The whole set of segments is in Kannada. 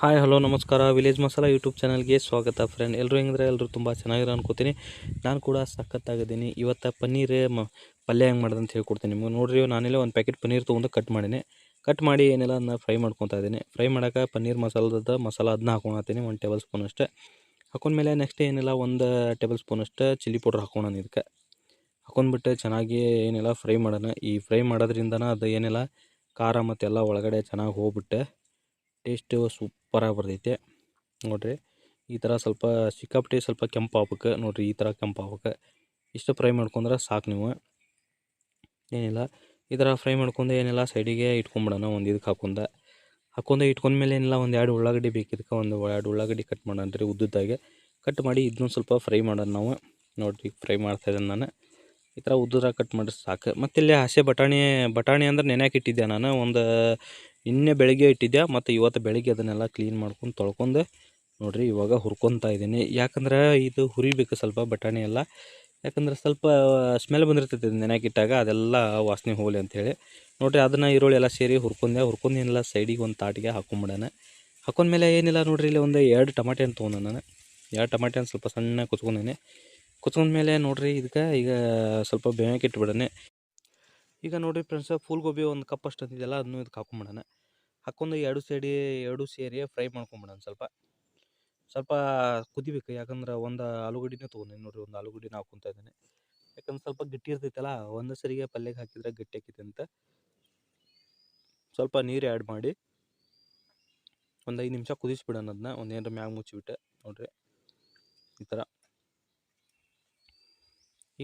ಹಾಯ್, ಹಲೋ, ನಮಸ್ಕಾರ. ವಿಲೇಜ್ ಮಸಾಲ ಯೂಟ್ಯೂಬ್ ಚಾನಲ್ಗೆ ಸ್ವಾಗತ ಫ್ರೆಂಡ್. ಎಲ್ಲರೂ ಹೆಂಗಿದ್ರೆ ಎಲ್ಲರೂ ತುಂಬ ಚೆನ್ನಾಗಿರೋ ಅನ್ಕೋತೀನಿ. ನಾನು ಕೂಡ ಸಖತ್ತಾಗಿದ್ದೀನಿ. ಇವತ್ತು ಪನ್ನೀರ್, ಮ, ಪಲ್ಯ ಹೆಂಗೆ ಮಾಡೋದು ಅಂತ ಹೇಳ್ಕೊಡ್ತೀನಿ ನಿಮ್ಗೆ. ನೋಡಿರಿ, ನಾನಿಲ್ಲ ಒಂದು ಪ್ಯಾಕೆಟ್ ಪನ್ನೀರ್ ತೊಗೊಂಡು ಕಟ್ ಮಾಡೀನಿ. ಕಟ್ ಮಾಡಿ ಏನೆಲ್ಲ ಅದನ್ನ ಫ್ರೈ ಮಾಡ್ಕೊತಾ ಇದ್ದೀನಿ. ಫ್ರೈ ಮಾಡೋಕೆ ಪನ್ನೀರ್ ಮಸಾಲದ ಮಸಾಲ ಅದನ್ನ ಹಾಕೊಳತ್ತೀನಿ ಒಂದು ಟೇಬಲ್ ಸ್ಪೂನ್ ಅಷ್ಟೇ. ಹಾಕೊಂಡ್ಮೇಲೆ ನೆಕ್ಸ್ಟ್ ಏನಿಲ್ಲ, ಒಂದು ಟೇಬಲ್ ಸ್ಪೂನ್ ಅಷ್ಟು ಚಿಲ್ಲಿ ಪೌಡ್ರ್ ಹಾಕೋಣ ಇದಕ್ಕೆ. ಹಾಕೊಂಡ್ಬಿಟ್ಟು ಚೆನ್ನಾಗಿ ಏನೆಲ್ಲ ಫ್ರೈ ಮಾಡೋಣ. ಈ ಫ್ರೈ ಮಾಡೋದ್ರಿಂದನ ಅದು ಏನೆಲ್ಲ, ಖಾರ ಮತ್ತೆಲ್ಲ ಒಳಗಡೆ ಚೆನ್ನಾಗಿ ಹೋಗ್ಬಿಟ್ಟು. ಟೇಸ್ಟು ಸೂಪರಾಗಿ ಬರ್ತೈತೆ. ನೋಡಿರಿ, ಈ ಥರ ಸ್ವಲ್ಪ ಸಿಕ್ಕಾಪಟ್ಟೆ ಸ್ವಲ್ಪ ಕೆಂಪು ಆಗ್ಬೇಕು ನೋಡಿರಿ ಈ ಥರ ಕೆಂಪು ಆಗ್ಬೇಕು ಇಷ್ಟು ಫ್ರೈ ಮಾಡ್ಕೊಂಡ್ರೆ ಸಾಕು ನೀವು. ಏನಿಲ್ಲ, ಈ ಥರ ಫ್ರೈ ಮಾಡ್ಕೊಂಡು ಏನಿಲ್ಲ, ಸೈಡಿಗೆ ಇಟ್ಕೊಂಬಿಡೋಣ ಒಂದು ಇದಕ್ಕೆ ಹಾಕೊಂಡ ಹಾಕೊಂಡು ಇಟ್ಕೊಂಡ್ಮೇಲೆ ಏನಿಲ್ಲ, ಒಂದು ಎರಡು ಉಳ್ಳಾಗಡ್ಡಿ ಬೇಕಿದ್ದಕ್ಕೆ ಒಂದು ಎರಡು ಉಳ್ಳಾಗಡ್ಡಿ ಕಟ್ ಮಾಡೋಣ ರೀ ಉದ್ದುದ್ದಾಗೆ. ಕಟ್ ಮಾಡಿ ಇದನ್ನೂ ಸ್ವಲ್ಪ ಫ್ರೈ ಮಾಡೋಣ ನಾವು. ನೋಡಿರಿ, ಫ್ರೈ ಮಾಡ್ತಾ ಇದ್ದೀನಿ ನಾನು. ಈ ಥರ ಉದ್ದುದಾಗಿ ಕಟ್ ಮಾಡಿದ್ರೆ ಸಾಕು. ಮತ್ತು ಇಲ್ಲಿ ಹಸೆ ಬಟಾಣಿ ಬಟಾಣಿ ಅಂದ್ರೆ ನೆನೆಯಾಕೆ ಇಟ್ಟಿದ್ದೆ ನಾನು. ಒಂದು ನಿನ್ನೆ ಬೆಳಿಗ್ಗೆ ಇಟ್ಟಿದ್ದೆ ಮತ್ತು ಇವತ್ತು ಬೆಳಿಗ್ಗೆ ಅದನ್ನೆಲ್ಲ ಕ್ಲೀನ್ ಮಾಡ್ಕೊಂಡು ತೊಳ್ಕೊಂಡು. ನೋಡಿರಿ, ಇವಾಗ ಹುರ್ಕೊತಾ ಇದ್ದೀನಿ. ಯಾಕಂದ್ರೆ ಇದು ಹುರಿಬೇಕು ಸ್ವಲ್ಪ ಬಟಾಣಿ ಎಲ್ಲ. ಯಾಕಂದ್ರೆ ಸ್ವಲ್ಪ ಸ್ಮೆಲ್ ಬಂದಿರ್ತೈತೆ ಇದು ಅದೆಲ್ಲ ವಾಸನೆ ಹೋಗಲಿ ಅಂಥೇಳಿ ನೋಡಿರಿ, ಅದನ್ನು ಈರುಳ್ಳಿ ಎಲ್ಲ ಸೇರಿ ಹುರ್ಕೊಂಡೆ. ಹುರ್ಕೊಂಡು ಏನಿಲ್ಲ ಸೈಡಿಗೆ ಒಂದು ತಾಟಿಗೆ ಹಾಕೊಂಬಿಡೋಣ ಹಾಕೊಂಡ್ಮೇಲೆ ಏನಿಲ್ಲ ನೋಡಿರಿ, ಇಲ್ಲಿ ಒಂದು ಎರಡು ಟಮಾಟೆ ಅಂತ ತೊಗೊಂಡೆ ನಾನು. ಎರಡು ಟಮಾಟೆ ಹಣ್ಣು ಸ್ವಲ್ಪ ಸಣ್ಣ ಕುತ್ಕೊಂಡೇನೆ ಕುತ್ಕೊಂಡ್ಮೇಲೆ ನೋಡಿರಿ, ಇದಕ್ಕೆ ಈಗ ಸ್ವಲ್ಪ ಬೇಕಿಟ್ಬಿಡೋಣ ಈಗ ನೋಡಿ ಫ್ರೆಂಡ್ಸ್ ಫುಲ್ ಗೋಬಿ ಒಂದು ಕಪ್ ಅಷ್ಟು ಅಂತಿದೆಯಲ್ಲ ಅದನ್ನು ಇದಕ್ಕೆ ಹಾಕೊಂಬಿಡೋಣ. ಹಾಕೊಂಡು ಎರಡು ಸೈಡಿ, ಎರಡು ಸೇರಿ ಫ್ರೈ ಮಾಡ್ಕೊಂಬಿಡೋಣ ಸ್ವಲ್ಪ. ಸ್ವಲ್ಪ ಕುದಿಬೇಕು, ಯಾಕಂದ್ರೆ ಒಂದು ಆಲೂಗಡ್ಡಿನೇ ತೊಗೊಂಡಿನಿ ನೋಡಿರಿ ಒಂದು ಆಲೂಗಡ್ಡಿನ ಹಾಕೊತಾ ಇದ್ದೀನಿ. ಯಾಕಂದ್ರೆ ಸ್ವಲ್ಪ ಗಟ್ಟಿ ಇರ್ತೈತಲ್ಲ, ಒಂದು ಸರಿಗೆ ಪಲ್ಯಕ್ಕೆ ಹಾಕಿದ್ರೆ ಗಟ್ಟಿ ಆಕೈತೆ ಅಂತ. ಸ್ವಲ್ಪ ನೀರು ಆ್ಯಡ್ ಮಾಡಿ, ಒಂದು ಐದು ನಿಮಿಷ ಕುದಿಸ್ಬಿಡೋಣ ಅದನ್ನ ಒಂದು ಏನಾರ ಮ್ಯಾಗ ಮುಚ್ಚಿಬಿಟ್ಟೆ, ನೋಡಿರಿ. ಈ ಥರ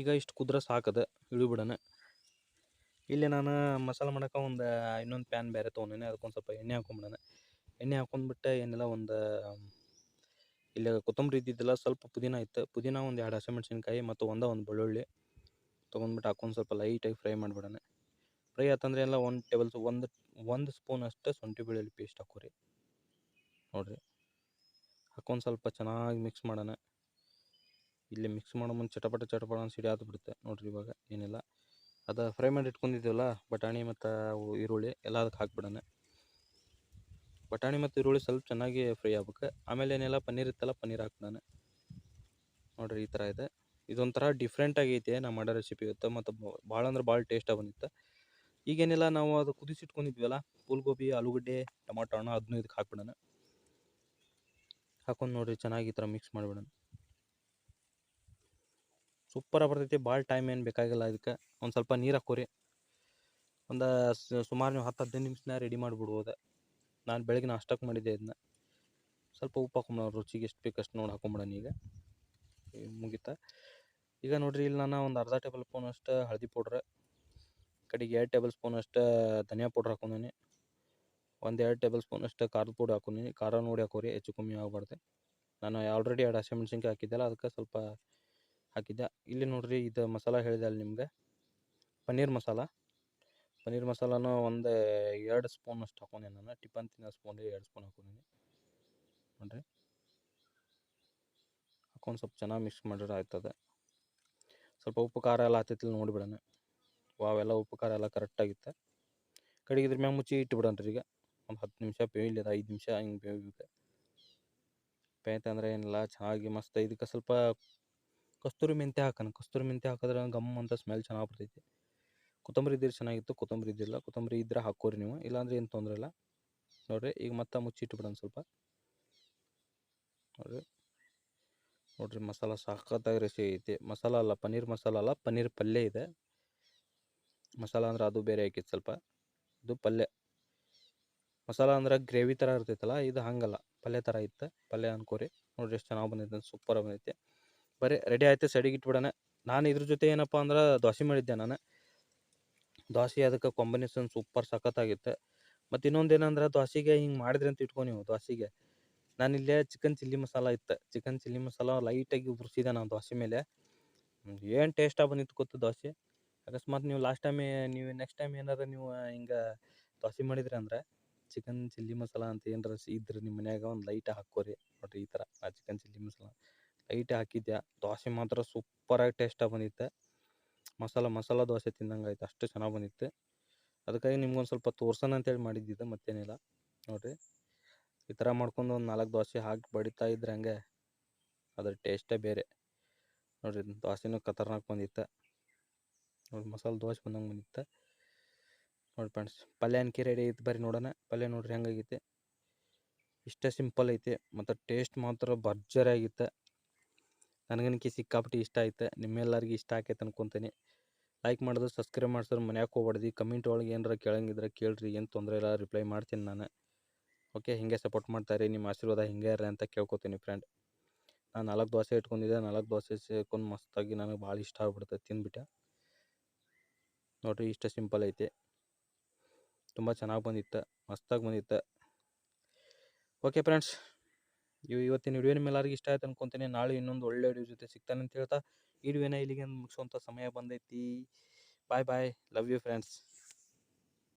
ಈಗ ಇಷ್ಟು ಕುದ್ರೆ ಸಾಕದ, ಇಳಿಬಿಡೋಣ. ಇಲ್ಲಿ ನಾನು ಮಸಾಲೆ ಮಾಡೋಕೆ ಒಂದು ಇನ್ನೊಂದು ಪ್ಯಾನ್ ಬೇರೆ ತೊಗೊಂಡಿನಿ. ಅದಕ್ಕೊಂದು ಸ್ವಲ್ಪ ಎಣ್ಣೆ ಹಾಕೊಂಬಿಡೋಣ. ಎಣ್ಣೆ ಹಾಕೊಂಡ್ಬಿಟ್ಟು ಏನಿಲ್ಲ, ಒಂದು, ಇಲ್ಲಿ ಕೊತ್ತಂಬರಿ ಇದ್ದಿದ್ದಿಲ್ಲ, ಸ್ವಲ್ಪ ಪುದೀನ ಇತ್ತು. ಪುದೀನ ಒಂದು ಎರಡು ಹಸಿಮೆಣ್ಸಿನ್ಕಾಯಿ ಮತ್ತು ಒಂದ ಒಂದು ಬೆಳ್ಳುಳ್ಳಿ ತೊಗೊಂಡ್ಬಿಟ್ಟು ಹಾಕೊಂಡು ಸ್ವಲ್ಪ ಲೈಟಾಗಿ ಫ್ರೈ ಮಾಡಿಬಿಡೋಣ. ಫ್ರೈ ಆತಂದ್ರೆ ಎಲ್ಲ ಒಂದು ಟೇಬಲ್ ಒಂದು ಒಂದು ಸ್ಪೂನ್ ಅಷ್ಟು ಶುಂಠಿ ಬೆಳ್ಳುಳ್ಳಿ ಪೇಸ್ಟ್ ಹಾಕೋರಿ. ನೋಡಿರಿ. ಹಾಕೊಂಡು ಸ್ವಲ್ಪ ಚೆನ್ನಾಗಿ ಮಿಕ್ಸ್ ಮಾಡೋಣ. ಇಲ್ಲಿ ಮಿಕ್ಸ್ ಮಾಡೋ ಮುಂದೆ ಚಟಪಟ ಚಟಪಟ ಅಂತ ಸಿಡಿ ನೋಡಿರಿ ಇವಾಗ ಏನಿಲ್ಲ. ಅದು ಫ್ರೈ ಮಾಡಿ ಇಟ್ಕೊಂಡಿದ್ದೀವಲ್ಲ, ಬಟಾಣಿ ಮತ್ತು ಈರುಳ್ಳಿ ಎಲ್ಲ ಅದಕ್ಕೆ ಹಾಕ್ಬಿಡೋಣ. ಬಟಾಣಿ ಮತ್ತು ಈರುಳ್ಳಿ ಸ್ವಲ್ಪ ಚೆನ್ನಾಗಿ ಫ್ರೈ ಆಗ್ಬೇಕು. ಆಮೇಲೆ ಏನೆಲ್ಲ, ಪನ್ನೀರ್ ಇತ್ತಲ್ಲ ಪನ್ನೀರ್ ಹಾಕ್ಬಿಡೋಣ. ನೋಡ್ರಿ ಈ ಥರ ಇದೆ. ಇದೊಂಥರ ಡಿಫ್ರೆಂಟ್ ಆಗೈತೆ ನಾ ಮಾಡೋ ರೆಸಿಪಿ ಇವತ್ತು ಮತ್ತು ಭಾಳ ಅಂದ್ರೆ ಭಾಳ ಟೇಸ್ಟಾಗಿ ಬಂದಿತ್ತು. ಈಗೇನೆಲ್ಲ ನಾವು ಅದು ಕುದಿಸಿಟ್ಕೊಂಡಿದ್ವಲ್ಲ ಫುಲ್ ಗೋಬಿ ಆಲೂಗಡ್ಡೆ, ಟೊಮಾಟೊ, ಹಣ್ಣು ಅದನ್ನೂ ಇದಕ್ಕೆ ಹಾಕ್ಬಿಡೋಣ. ಹಾಕೊಂಡು ನೋಡಿರಿ ಚೆನ್ನಾಗಿ ಈ ಥರ ಮಿಕ್ಸ್ ಮಾಡಿಬಿಡೋಣ. ಸೂಪರಾಗಿ ಬರ್ತೈತಿ, ಭಾಳ ಟೈಮ್ ಏನು ಬೇಕಾಗಿಲ್ಲ ಅದಕ್ಕೆ ಒಂದು ಸ್ವಲ್ಪ ನೀರು ಹಾಕೋರಿ ಒಂದು ಸುಮಾರು ನೀವು ಹತ್ತು ಹದಿನೈದು ನಿಮಿಷನ ರೆಡಿ ಮಾಡಿಬಿಡ್ಬೋದು ನಾನು ಬೆಳಗ್ಗೆ ನಾಷ್ಟಕ್ಕೆ ಮಾಡಿದ್ದೆ ಇದನ್ನ ಸ್ವಲ್ಪ ಉಪ್ಪು ಹಾಕೊಂಬಿಡೋಣ ರುಚಿಗೆ ಎಷ್ಟು ಬೇಕು ಅಷ್ಟು ನೋಡಿ ಹಾಕೊಂಬಿಡೋಣ ಈಗ. ಮುಗಿತ. ಈಗ ನೋಡಿರಿ ಇಲ್ಲಿ ನಾನು ಒಂದು ಅರ್ಧ ಟೇಬಲ್ ಸ್ಪೂನ್ ಅಷ್ಟು ಹಳದಿ ಪೌಡ್ರ್, ಕಡೆಗೆ ಎರಡು ಟೇಬಲ್ ಸ್ಪೂನ್ ಅಷ್ಟು ಧನಿಯಾ ಪೌಡ್ರ್ ಹಾಕೊಂಡೀನಿ ಒಂದು ಎರಡು ಟೇಬಲ್ ಸ್ಪೂನ್ ಅಷ್ಟು ಖಾರದ ಪೌಡ್ರ್ ಹಾಕೊಂಡೀನಿ ಖಾರ ನೋಡಿ ಹಾಕೋರಿ, ಹೆಚ್ಚು ಕಮ್ಮಿ ಆಗಬಾರ್ದು. ನಾನು ಆಲ್ರೆಡಿ ಎರಡು ಹಸಿಮೆಣ್ಸಿನ್ಕಾಯಿ ಹಾಕಿದ್ದೆಲ್ಲ, ಅದಕ್ಕೆ ಸ್ವಲ್ಪ ಹಾಕಿದ್ದೆ. ಇಲ್ಲಿ ನೋಡ್ರಿ ಇದು ಮಸಾಲ ಹೇಳಿದೆ ಅಲ್ಲಿ ನಿಮ್ಗೆ. ಪನ್ನೀರ್ ಮಸಾಲ. ಪನ್ನೀರ್ ಮಸಾಲಾನ ಒಂದು ಎರಡು ಸ್ಪೂನ್ ಅಷ್ಟು ಹಾಕೊಂಡೆ ನಾನು. ಟಿಫನ್ ತಿನ್ನೋ ಸ್ಪೂನ್ ಎರಡು ಸ್ಪೂನ್ ಹಾಕೊಂಡಿನಿ. ನೋಡ್ರಿ. ಹಾಕೊಂಡು ಸ್ವಲ್ಪ ಚೆನ್ನಾಗಿ ಮಿಕ್ಸ್ ಮಾಡಿದ್ರೆ ಆಯ್ತದೆ. ಸ್ವಲ್ಪ ಉಪ್ಪು ಖಾರ ಎಲ್ಲ ಹತ್ತೈತಿಲ್ಲ ನೋಡಿಬಿಡೋಣ ವಾವೆಲ್ಲ ಉಪ್ಪು ಖಾರ ಎಲ್ಲ ಕರೆಕ್ಟಾಗಿತ್ತು ಕಡೆಗೆ ಇದ್ರ ಮ್ಯಾಗ ಮುಚ್ಚಿ ಇಟ್ಬಿಡೋಣ ಈಗ. ಒಂದು ಹತ್ತು ನಿಮಿಷ ಬೇಯಲಿ ಐದು ನಿಮಿಷ ಹಿಂಗೆ ಬೇಯಬೇಕು ಬೇಯ್ತಂದ್ರೆ ಏನಿಲ್ಲ, ಚೆನ್ನಾಗಿ ಮಸ್ತ್ ಇದಕ್ಕೆ ಸ್ವಲ್ಪ ಕಸ್ತೂರಿ ಮೆಂತ್ಯ ಹಾಕೋಣ. ಕಸ್ತೂರಿ ಮೆಂತ್ಯ ಹಾಕಿದ್ರೆ ಗಮ್ ಅಂತ ಸ್ಮೆಲ್ ಚೆನ್ನಾಗಿ ಬರ್ತೈತಿ. ಕೊತ್ತಂಬರಿ ಇದ್ರೆ ಚೆನ್ನಾಗಿತ್ತು, ಕೊತ್ತಂಬರಿ ಇದ್ದಿಲ್ಲ. ಕೊತ್ತಂಬರಿ ಇದ್ರೆ ಹಾಕೋರಿ ನೀವು. ಇಲ್ಲಾಂದ್ರೆ ಏನು ತೊಂದರೆ ಇಲ್ಲ. ನೋಡಿರಿ, ಈಗ ಮತ್ತೆ ಮುಚ್ಚಿಟ್ಬಿಡೋಣ ಸ್ವಲ್ಪ. ನೋಡಿರಿ. ನೋಡಿರಿ, ಮಸಾಲ ಸಖತ್ತಾಗಿ ರೆಸಿ ಐತಿ. ಮಸಾಲ ಅಲ್ಲ ಪನ್ನೀರ್ ಮಸಾಲ ಅಲ್ಲ ಪನ್ನೀರ್ ಪಲ್ಯ ಇದೆ. ಮಸಾಲ ಅಂದ್ರೆ ಅದು ಬೇರೆ ಹಾಕಿತ್ತು ಸ್ವಲ್ಪ. ಇದು ಪಲ್ಯ. ಮಸಾಲ ಅಂದ್ರೆ ಗ್ರೇವಿ ಥರ ಇರ್ತೈತಲ್ಲ, ಇದು ಹಂಗಲ್ಲ. ಪಲ್ಯ ಥರ ಇತ್ತು. ಪಲ್ಯ ಅನ್ಕೋರಿ. ನೋಡಿರಿ, ಎಷ್ಟು ಚೆನ್ನಾಗಿ ಬಂದೈತೆ, ಸೂಪರ್ ಬಂದೈತೆ. ಬರೀ ರೆಡಿ ಆಯಿತು, ಸೈಡಿಗೆ ಇಟ್ಬಿಡೋಣ. ನಾನು ಇದ್ರ ಜೊತೆ ಏನಪ್ಪ ಅಂದ್ರೆ ದೋಸೆ ಮಾಡಿದ್ದೆ ನಾನು. ದೋಸೆ ಅದಕ್ಕೆ ಕಾಂಬಿನೇಷನ್ ಸೂಪರ್ ಸಖತ್ತಾಗಿತ್ತು. ಮತ್ತು ಇನ್ನೊಂದು ಏನಂದ್ರೆ ದೋಸೆಗೆ ಹಿಂಗೆ ಮಾಡಿದ್ರಿ ಅಂತ ಇಟ್ಕೊ ನೀವು ದೋಸೆಗೆ ನಾನಿಲ್ಲೇ ಚಿಕನ್ ಚಿಲ್ಲಿ ಮಸಾಲ ಇತ್ತು. ಚಿಕನ್ ಚಿಲ್ಲಿ ಮಸಾಲ ಲೈಟಾಗಿ ಉರ್ಸಿದೆ ನಾನು ದೋಸೆ ಮೇಲೆ. ಏನು ಟೇಸ್ಟಾಗಿ ಬಂದಿತ್ತು ಗೊತ್ತು ದೋಸೆ ಅಕಸ್ಮಾತ್ ನೀವು ಲಾಸ್ಟ್ ಟೈಮ್ ನೀವು ನೆಕ್ಸ್ಟ್ ಟೈಮ್ ಏನಾರು ನೀವು ಹಿಂಗೆ ದೋಸೆ ಮಾಡಿದ್ರಿ ಅಂದ್ರೆ ಚಿಕನ್ ಚಿಲ್ಲಿ ಮಸಾಲ ಅಂತ ಏನಾರ ಇದ್ರೆ ನಿಮ್ಮ ಮನ್ಯಾಗ ಒಂದು ಲೈಟಾಗಿ ಹಾಕೋರಿ ನೋಡಿರಿ ಈ ಥರ ಆ ಚಿಕನ್ ಚಿಲ್ಲಿ ಮಸಾಲ ಲೈಟ್ ಹಾಕಿದ್ದೆ ದೋಸೆ ಮಾತ್ರ ಸೂಪರಾಗಿ ಟೇಸ್ಟಾಗಿ ಬಂದಿತ್ತು. ಮಸಾಲ ಮಸಾಲ ದೋಸೆ ತಿಂದಂಗೆ ಆಯ್ತು, ಅಷ್ಟು ಚೆನ್ನಾಗಿ ಬಂದಿತ್ತು. ಅದಕ್ಕಾಗಿ ನಿಮ್ಗೊಂದು ಸ್ವಲ್ಪ ತೋರ್ಸೋಣ ಅಂತೇಳಿ ಮಾಡಿದ್ದಿದ್ದೆ, ಮತ್ತೇನಿಲ್ಲ. ನೋಡಿರಿ. ಈ ಥರ ಮಾಡ್ಕೊಂಡು ಒಂದು ನಾಲ್ಕು ದೋಸೆ ಹಾಕಿ ಬಡಿತಾ ಇದ್ರೆ ಹಂಗೆ ಅದ್ರ ಟೇಸ್ಟೇ ಬೇರೆ. ನೋಡಿರಿ, ದೋಸೆನೂ ಖತರ್ನಾಕ್ ಬಂದಿತ್ತು. ನೋಡಿ ಮಸಾಲೆ ದೋಸೆ ಬಂದಂಗೆ ಬಂದಿತ್ತು. ನೋಡಿ ಫ್ರೆಂಡ್ಸ್, ಪಲ್ಯ ಅನ್ಕಿ ರೆಡಿ ಐತೆ ಬರ್ರಿ ನೋಡೋಣ. ಪಲ್ಯ ನೋಡ್ರಿ ಹೆಂಗಾಗೈತೆ. ಇಷ್ಟೇ ಸಿಂಪಲ್ ಐತೆ, ಮತ್ತು ಟೇಸ್ಟ್ ಮಾತ್ರ ಭರ್ಜರಿ ಆಗಿತ್ತು. ನನಗನ್ಕಿ ಸಿಕ್ಕಾಪಟ್ಟಿ ಇಷ್ಟ ಆಯ್ತು. ನಿಮ್ಮೆಲ್ಲರಿಗೂ ಇಷ್ಟ ಆಕೈತೆ ಅನ್ಕೊತೀನಿ. ಲೈಕ್ ಮಾಡಿದ್ರೆ ಸಬ್ಸ್ಕ್ರೈಬ್ ಮಾಡಿಸೋರು ಮನ್ಯಾಗ ಹೋಗ್ಬಾರ್ದು. ಕಮೆಂಟ್ ಒಳಗೆ ಏನಾರ ಕೇಳಂಗಿದ್ರೆ ಕೇಳ್ರಿ. ಏನು ತೊಂದರೆ ಇಲ್ಲ ರಿಪ್ಲೈ ಮಾಡ್ತೀನಿ ನಾನು. ಓಕೆ ಹಿಂಗೆ ಸಪೋರ್ಟ್ ಮಾಡ್ತಾರೆ ನಿಮ್ಮ ಆಶೀರ್ವಾದ ಹಿಂಗೆ ಇರಲಿ ಅಂತ ಕೇಳ್ಕೊತೀನಿ ಫ್ರೆಂಡ್ ನಾನು ನಾಲ್ಕು ದೋಸೆ ಇಟ್ಕೊಂಡಿದ್ದೆ. ನಾಲ್ಕು ದೋಸೆ ಸೇರ್ಕೊಂಡು ಮಸ್ತಾಗಿ ನನಗೆ ಭಾಳ ಇಷ್ಟ ಆಗ್ಬಿಡ್ತದೆ ತಿಂದ್ಬಿಟ್ಟೆ. ನೋಡಿರಿ, ಇಷ್ಟ ಸಿಂಪಲ್ ಐತೆ. ತುಂಬ ಚೆನ್ನಾಗಿ ಬಂದಿತ್ತು. ಮಸ್ತಾಗಿ ಬಂದಿತ್ತು. ಓಕೆ ಫ್ರೆಂಡ್ಸ್ ಇವು ಇವತ್ತಿನ ವಿಡಿಯೋ ನಿಮ್ಮ ಎಲ್ಲರಿಗೂ ಇಷ್ಟ ಆಯ್ತು ಅನ್ಕೊಂತೀನಿ. ನಾಳೆ ಇನ್ನೊಂದು ಒಳ್ಳೆ ವಿಡಿಯೋ ಜೊತೆ ಸಿಗ್ತಾನೆ ಅಂತ ಹೇಳ್ತಾ, ಈ ವಿಡಿಯೋನ ಇಲ್ಲಿಗೆ ಮುಗಿಸುವಂಥ ಸಮಯ ಬಂದೈತಿ. Bye bye, love you friends.